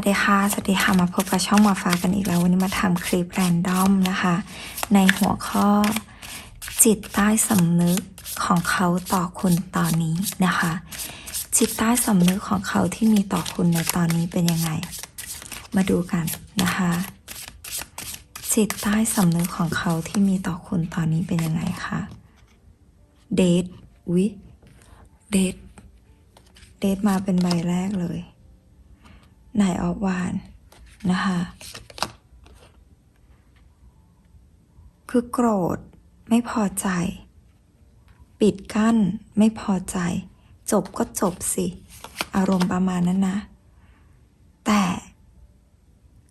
วัสดีค่ะ สวัสดีค่ะ มาพบกับช่องหมาฟ้ากันอีกแล้ว วันนี้มาทำคลิปแรนดอมนะคะ ในหัวข้อจิตใต้สำนึกของเขาต่อคุณตอนนี้นะคะ จิตใต้สำนึกของเขาที่มีต่อคุณในตอนนี้เป็นยังไง มาดูกันนะคะ จิตใต้สำนึกของเขาที่มีต่อคุณตอนนี้เป็นยังไงคะเดทวิเดทเดทมาเป็นใบแรกเลย นายออฟวานนะคะคือโกรธไม่พอใจ ปิดกั้นไม่พอใจ จบก็จบสิ อารมณ์ประมาณนั้นนะ แต่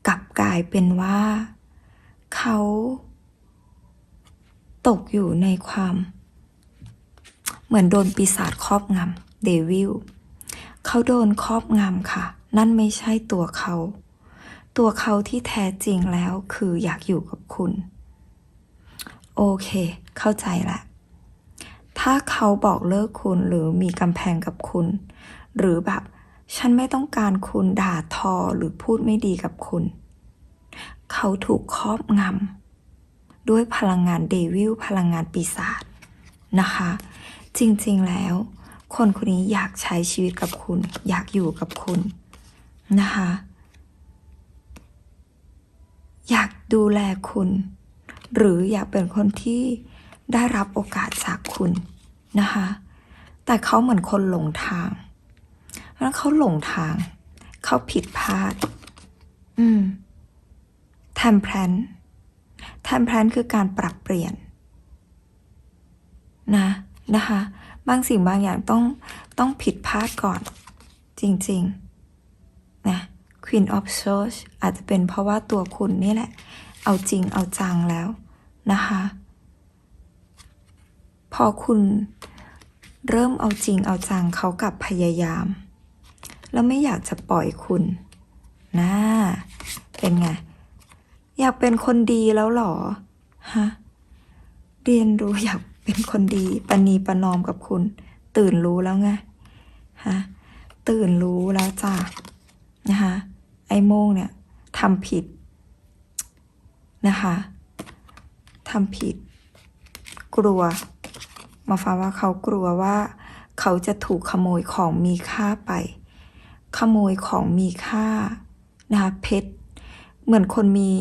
กลับกลายเป็นว่า เขาตกอยู่ในความ เหมือนโดนปีศาจครอบงำเดวิลเขาโดนครอบงำค่ะ นั่นไม่ใช่ตัวเขา ตัวเขาที่แท้จริงแล้วคืออยากอยู่กับคุณ โอเค เข้าใจละ ถ้าเขาบอกเลิกคุณหรือมีกำแพงกับคุณ หรือแบบฉันไม่ต้องการคุณด่าทอหรือพูดไม่ดีกับคุณ เขาถูกครอบงำด้วยพลังงานเดวิลพลังงานปีศาจนะคะ จริงๆแล้ว คนคนนี้อยากใช้ชีวิตกับคุณ อยากอยู่กับคุณ นะคะ อยากดูแลคุณ หรืออยากเป็นคนที่ได้รับโอกาสจากคุณนะคะ แต่เขาเหมือนคนหลงทางเพราะฉะนั้นเขาหลงทาง เขาผิดพลาด อืมแทมแพลนแทมแพลนคือการปรับเปลี่ยน นะนะคะ บางสิ่งบางอย่างต้องต้องผิดพลาดก่อน จริง ๆ Queen of Swords อาจจะเป็นเพราะว่าตัวคุณนี่แหละ เอาจริงเอาจังแล้วนะคะ พอคุณเริ่มเอาจริงเอาจังเขากับพยายาม แล้วไม่อยากจะปล่อยคุณนะเป็นไง อยากเป็นคนดีแล้วหรอฮะเรียนรู้อยากเป็นคนดีปณีประนอมกับคุณ ตื่นรู้แล้วไงฮะตื่นรู้แล้วจ้ะนะคะ ไอ้โม่งเนี่ยทำผิดนะคะทำผิด กลัว มาฟังว่าเขากลัวว่า เขาจะถูกขโมยของมีค่าไป ขโมยของมีค่านะคะเพชรเหมือนคนมี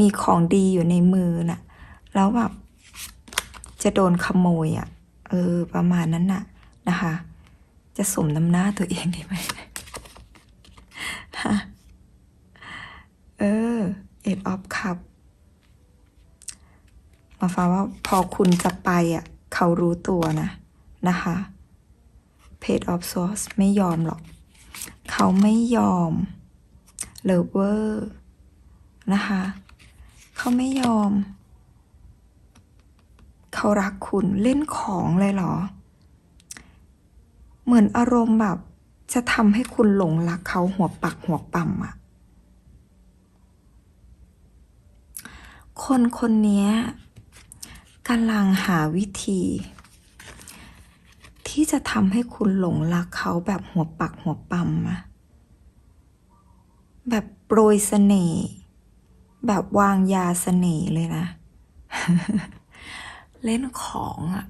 มีของดีอยู่ในมือน่ะแล้วแบบจะโดนขโมยอะ เออ ประมาณนั้นน่ะนะคะ จะสมน้ำหน้าตัวเองได้ไหม ฮะ เออเอ็ดออฟคัพมาฟังว่าพอคุณจะไปอะ เขารู้ตัวนะ นะคะเพจออฟซอสไม่ยอมหรอก เขาไม่ยอมเลเวอร์นะคะ เขาไม่ยอม เขารักคุณเล่นของเลยเหรอ เหมือนอารมณ์แบบ จะทำให้คุณหลงรักเขาหัวปักหัวปั๊มอะ คนคนนี้กำลังหาวิธี ที่จะทำให้คุณหลงรักเขาแบบหัวปักหัวปั๊มอะแบบโปรยเสน่ห์แบบวางยาเสน่ห์เลยนะ เล่นของอะ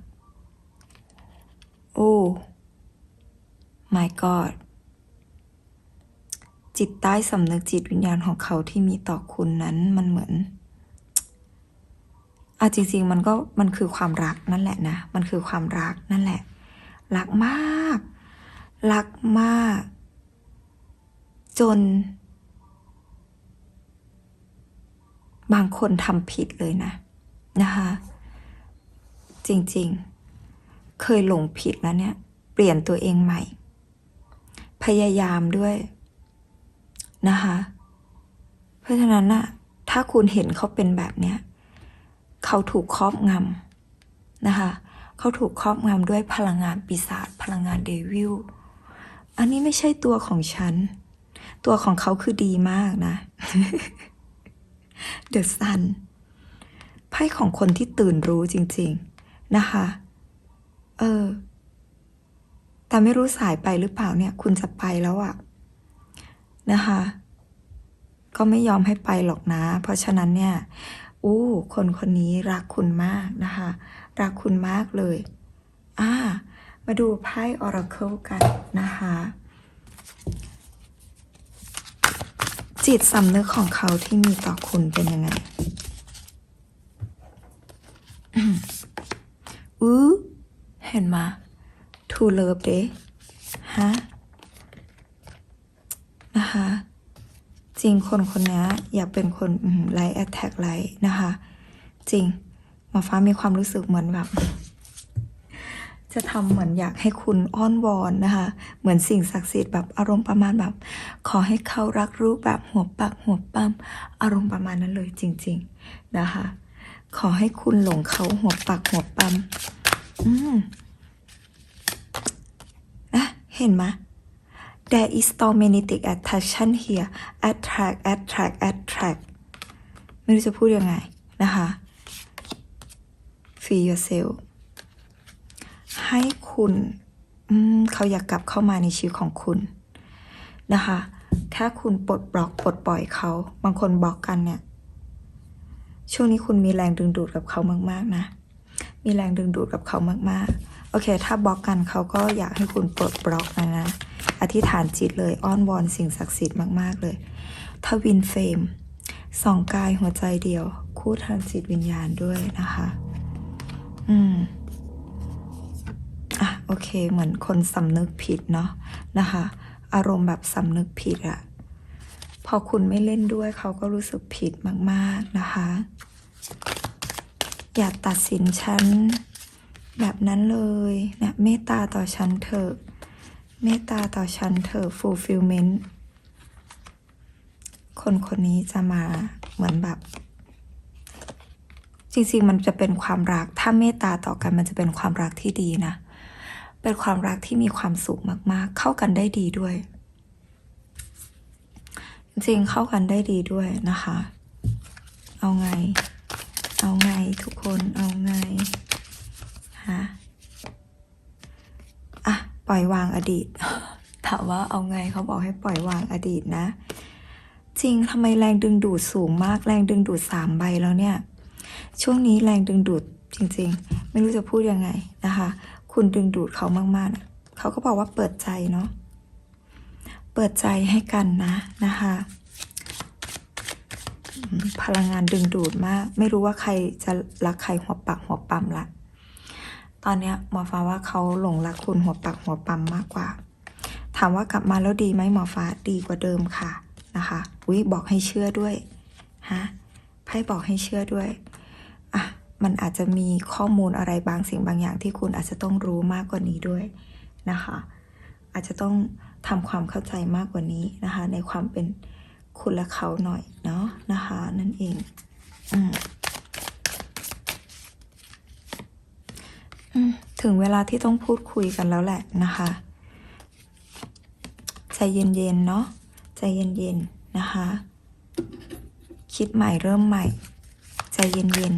โอ้ my god จิตใต้สำนึกจิตวิญญาณของเขาที่มีต่อคุณนั้นมันเหมือน อะจริง ๆ มันก็มันคือความรักนั่นแหละนะ มันคือความรักนั่นแหละ รักมาก รักมาก จน บางคนทำผิดเลยนะ นะคะ จริงๆ เคยหลงผิดแล้วเนี่ย เปลี่ยนตัวเองใหม่ พยายามด้วยนะคะ เพราะฉะนั้นน่ะถ้าคุณเห็นเขาเป็นแบบเนี้ย เขาถูกครอบงำนะคะเขาถูกครอบงำด้วยพลังงานปีศาจพลังงานเดวิลอันนี้ไม่ใช่ตัวของฉัน ตัวของเขาคือดีมากนะเดอะซันไพ่ของคนที่ตื่นรู้จริง ๆนะคะ เออ แต่ไม่รู้สายไปหรือเปล่าเนี่ย คุณจะไปแล้วอะนะคะ ก็ไม่ยอมให้ไปหรอกนะ เพราะฉะนั้นเนี่ย อู้คนคนนี้รักคุณมากนะคะ รักคุณมากเลยอ่ามาดูไพ่ Oracle กันนะคะ จิตสำนึกของเขาที่มีต่อคุณเป็นยังไงอืมอู้เห็นมาทูเลิฟเด้ฮะนะคะ จริงคนคนนี้อยากเป็นคนไลท์แอ t แทกไลท์นะคะ จริงหมอฟ้ามีความรู้สึกเหมือนแบบ จะทำเหมือนอยากให้คุณอ้อนวอนนะคะ เหมือนสิ่งศักดิ์สิทธิ์แบบอารมณ์ประมาณแบบ ขอให้เขารักรู้แบบหัวปักหัวปั๊มอารมณ์ประมาณนั้นเลยจริง ๆนะคะ ขอให้คุณหลงเขาหัวปักหัวปั๊มอืมอะเห็นไหม There is magnetic attraction here attract attract attract ไม่รู้จะพูดยังไงนะคะ feel yourself ให้คุณเขาอยากกลับเข้ามาในชีวิตของคุณนะคะแค่คุณปลดบล็อกปลดปล่อยเขา บางคนบล็อกกันเนี่ย ช่วงนี้คุณมีแรงดึงดูดกับเขามาก ๆ นะ มีแรงดึงดูดกับเขามาก ๆ โอเค ถ้าบล็อกกันเขาก็อยากให้คุณปลดบล็อกนะนะ อธิษฐานจิตเลยอ้อนวอนสิ่งศักดิ์สิทธิ์มาก ๆ เลยทวินเฟรมสองกายหัวใจเดียว คู่ทางจิตวิญญาณด้วยนะคะ อืมอะโอเค เหมือนคนสำนึกผิดเนาะนะคะ อารมณ์แบบสำนึกผิดอะพอคุณไม่เล่นด้วยเขาก็รู้สึกผิดมาก ๆ นะคะ อย่าตัดสินฉันแบบนั้นเลยนะเมตตาต่อฉันเถอะ เมตตาต่อฉันเถอะ fulfillment คนคนนี้จะมาเหมือนแบบ จริงๆ มันจะเป็นความรัก ถ้าเมตตาต่อกันมันจะเป็นความรักที่ดีนะ เป็นความรักที่มีความสุขมาก ๆ เข้ากันได้ดีด้วย จริงๆเข้ากันได้ดีด้วยนะคะ เอาไง เอาไงทุกคน เอาไง ฮะ อะ ปล่อยวางอดีต ถามว่าเอาไงเขาบอกให้ปล่อยวางอดีตนะ จริงทำไมแรงดึงดูดสูงมากแรงดึงดูดสามใบแล้วเนี่ย ช่วงนี้แรงดึงดูดจริงๆ ไม่รู้จะพูดยังไงนะคะ คุณดึงดูดเขามากๆเขาก็บอกว่าเปิดใจเนาะเปิดใจให้กันนะนะคะพลังงานดึงดูดมาก ไม่รู้ว่าใครจะรักใครหัวปักหัวปั๊มละ ตอนเนี้ยหมอฟ้าว่าเขาหลงรักคุณหัวปักหัวปั๊มมากกว่า ถามว่ากลับมาแล้วดีไหมหมอฟ้าดีกว่าเดิมค่ะนะคะอุ้ยบอกให้เชื่อด้วยฮะไพ่บอกให้เชื่อด้วยอะมันอาจจะมีข้อมูลอะไรบางสิ่งบางอย่างที่คุณอาจจะต้องรู้มากกว่านี้ด้วยนะคะ อาจจะต้องทำความเข้าใจมากกว่านี้นะคะ ในความเป็นคุณและเขาหน่อยเนาะนะคะ นั่นเอง อืมอืม ถึงเวลาที่ต้องพูดคุยกันแล้วแหละนะคะ ใจเย็นๆเนาะใจเย็นๆนะคะ คิดใหม่เริ่มใหม่ ใจเย็น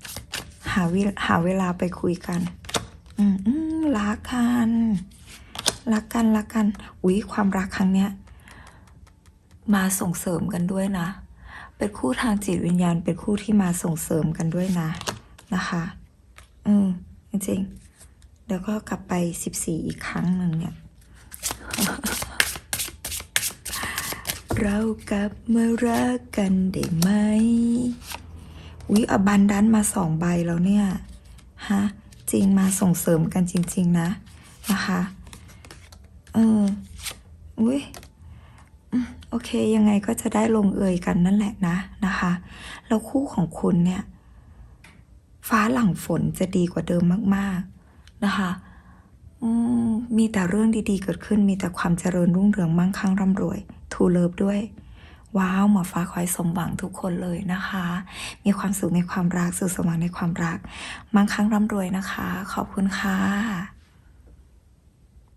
ๆหาเวลหาเวลาไปคุยกัน อืมอืมรักกันรักกันรักกันอุ๊ยความรักครั้งเนี้ยมาส่งเสริมกันด้วยนะ เป็นคู่ทางจิตวิญญาณ เป็นคู่ที่มาส่งเสริมกันด้วยนะ นะคะ อืม จริงๆ เดี๋ยวก็กลับไปสิบสี่อีกครั้งหนึ่งเนี่ย เรากลับมารักกันได้ไหมอุ๊ยอบันดันมาสองใบแล้วเนี่ยฮะจริงมาส่งเสริมกันจริง ๆ นะนะคะเอออุ๊ยโอเคยังไงก็จะได้ลงเอยกันนั่นแหละนะนะคะ แล้วคู่ของคุณเนี่ย ฟ้าหลังฝนจะดีกว่าเดิมมาก ๆนะคะมมีแต่เรื่องดีๆ เกิดขึ้นมีแต่ความเจริญรุ่งเรืองมั่งคั่งร่ำรวยทูเลิฟด้วย ว้าวหมอฟ้าคอยสมหวังทุกคนเลยนะคะ มีความสุขในความรักสุขสมหวังในความรัก มั่งคั่งร่ำรวยนะคะ ขอบคุณค่ะ